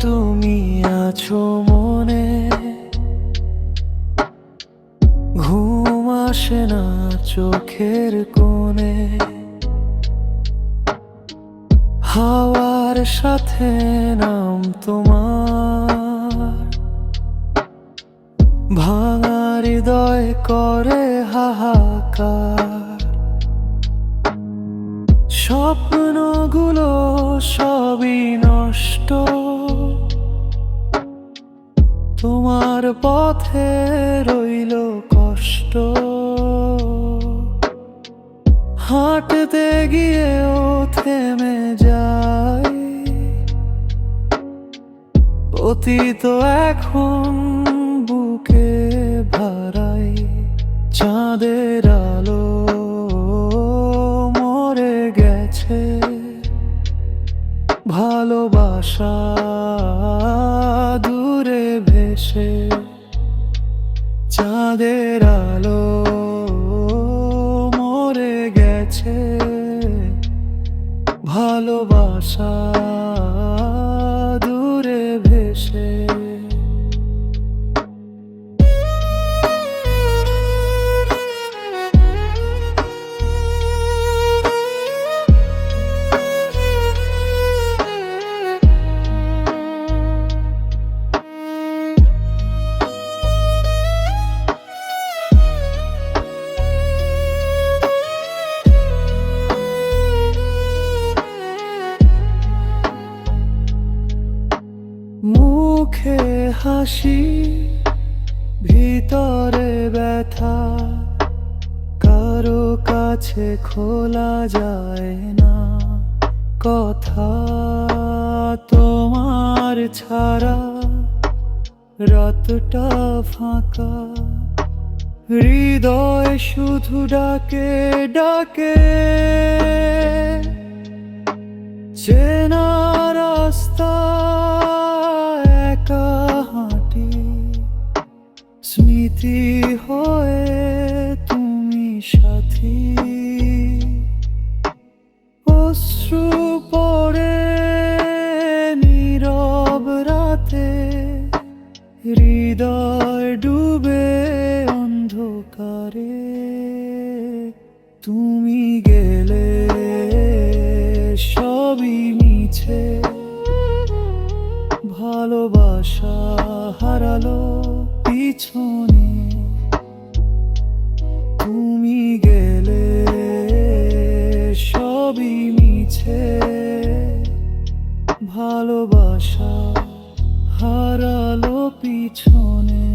তুমি আছো মনে। ঘুম আসে না চোখের কোণে। হাওয়ার সাথে নাম তোমার। ভাঙা হৃদয় করে হাহাকার। স্বপ্নগুলো সবই নষ্ট। তোমার পথে রইল কষ্ট। হাঁটতে গিয়েও থেমে যায় অতীত এখন মুখে হাসি, ভিতরে ব্যথা, কারও কাছে খোলা যায় না কথা তোমার ছাড়া, রাতটা ফাঁকা। হৃদয় শুধু ডাকে ডাকে। চেনা তুমি গেলে সবই মিছে। ভালোবাসা হারালো পিছনে। তুমি গেলে সবই মিছে। ভালোবাসা হারালো পিছনে।